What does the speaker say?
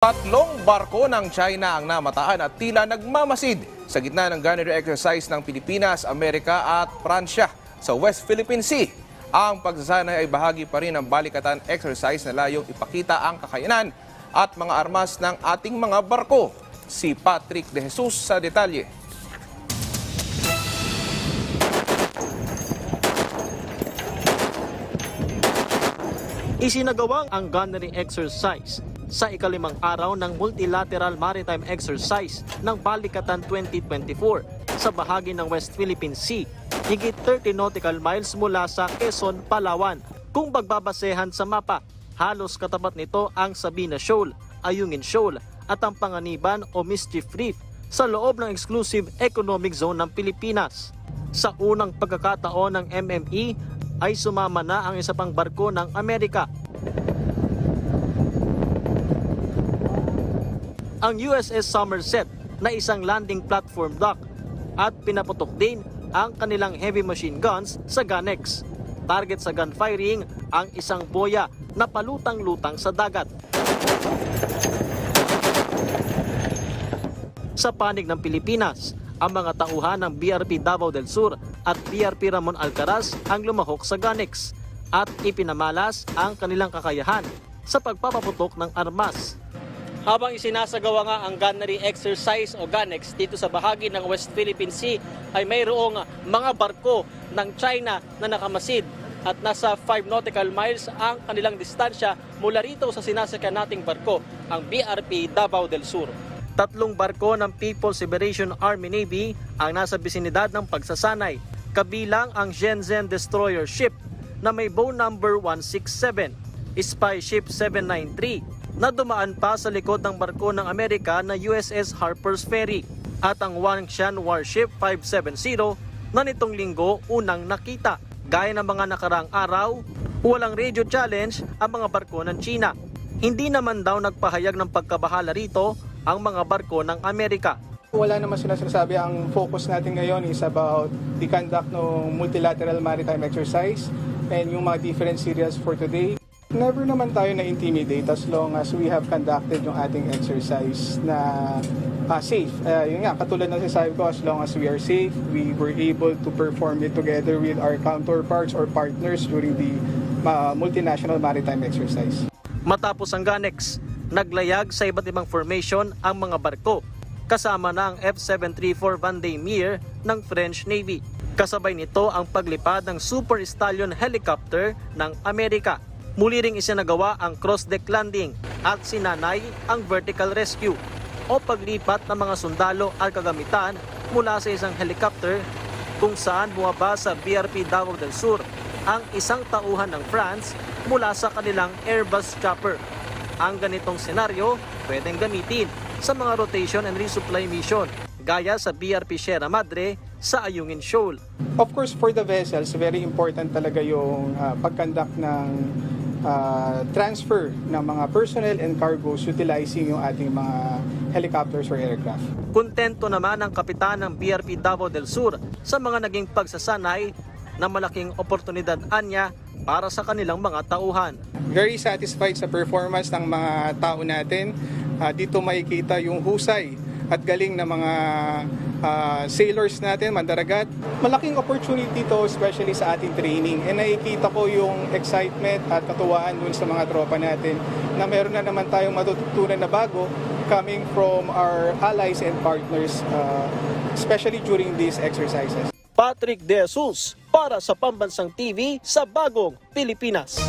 Tatlong barko ng China ang namataan at tila nagmamasid sa gitna ng gunnery exercise ng Pilipinas, Amerika at Pransya sa West Philippine Sea. Ang pagsasanay ay bahagi pa rin ng balikatan exercise na layong ipakita ang kakayanan at mga armas ng ating mga barko. Si Patrick De Jesus sa detalye. Isinagawang ang gunnery exercise sa ikalimang araw ng Multilateral Maritime Exercise ng Balikatan 2024 sa bahagi ng West Philippine Sea, higit 30 nautical miles mula sa Quezon, Palawan. Kung bagbabasehan sa mapa, halos katapat nito ang Sabina Shoal, Ayungin Shoal at ang Panganiban o Mischief Reef sa loob ng Exclusive Economic Zone ng Pilipinas. Sa unang pagkakataon ng MME ay sumama na ang isa pang barko ng Amerika. Ang USS Somerset na isang landing platform dock at pinaputok din ang kanilang heavy machine guns sa Ganex. Target sa gunfiring ang isang boya na palutang-lutang sa dagat. Sa panig ng Pilipinas, ang mga tauhan ng BRP Davao del Sur at BRP Ramon Alcaraz ang lumahok sa Ganex at ipinamalas ang kanilang kakayahan sa pagpapaputok ng armas. Habang isinasagawa nga ang gunnery exercise o GANEX dito sa bahagi ng West Philippine Sea ay mayroong mga barko ng China na nakamasid at nasa 5 nautical miles ang kanilang distansya mula rito sa sinasakyan nating barko, ang BRP Davao del Sur. Tatlong barko ng People's Liberation Army Navy ang nasa bisinidad ng pagsasanay, kabilang ang Shenzhen Destroyer Ship na may bow number 167, Spy Ship 793 na dumaan pa sa likod ng barko ng Amerika na USS Harper's Ferry at ang Wangshan Warship 570 na nitong linggo unang nakita. Gaya ng mga nakarang araw, walang radio challenge ang mga barko ng China. Hindi naman daw nagpahayag ng pagkabahala rito ang mga barko ng Amerika. Wala naman sila sinasabi. Ang focus natin ngayon is about the conduct ng multilateral maritime exercise and yung mga different series for today. Never naman tayo na-intimidate as long as we have conducted yung ating exercise na ah, safe. Uh, yun nga, katulad ng sinasabi ko, as long as we are safe, we were able to perform it together with our counterparts or partners during the ah, multinational maritime exercise. Matapos ang Ganex, naglayag sa iba't ibang formation ang mga barko kasama na ang F-734 Vendée Mir ng French Navy. Kasabay nito ang paglipad ng Super Stallion helicopter ng Amerika. Muli ring isinagawa ang cross-deck landing at sinanay ang vertical rescue o paglipat ng mga sundalo at kagamitan mula sa isang helicopter kung saan bumaba sa BRP Davao del Sur ang isang tauhan ng France mula sa kanilang Airbus chopper. Ang ganitong senaryo pwedeng gamitin sa mga rotation and resupply mission gaya sa BRP Sierra Madre sa Ayungin Shoal. Of course, for the vessels, very important talaga yung uh, pag-conduct ng uh, transfer ng mga personnel and cargoes utilizing yung ating mga helicopters or aircraft. Kontento naman ang kapitan ng BRP Davao del Sur sa mga naging pagsasanay na malaking oportunidad anya para sa kanilang mga tauhan. Very satisfied sa performance ng mga tao natin. Uh, dito makikita yung husay at galing ng mga uh, sailors natin, mandaragat. Malaking opportunity to especially sa ating training. And nakikita ko yung excitement at katuwaan dun sa mga tropa natin na meron na naman tayong matututunan na bago coming from our allies and partners, uh, especially during these exercises. Patrick De Jesus para sa Pambansang TV sa Bagong Pilipinas.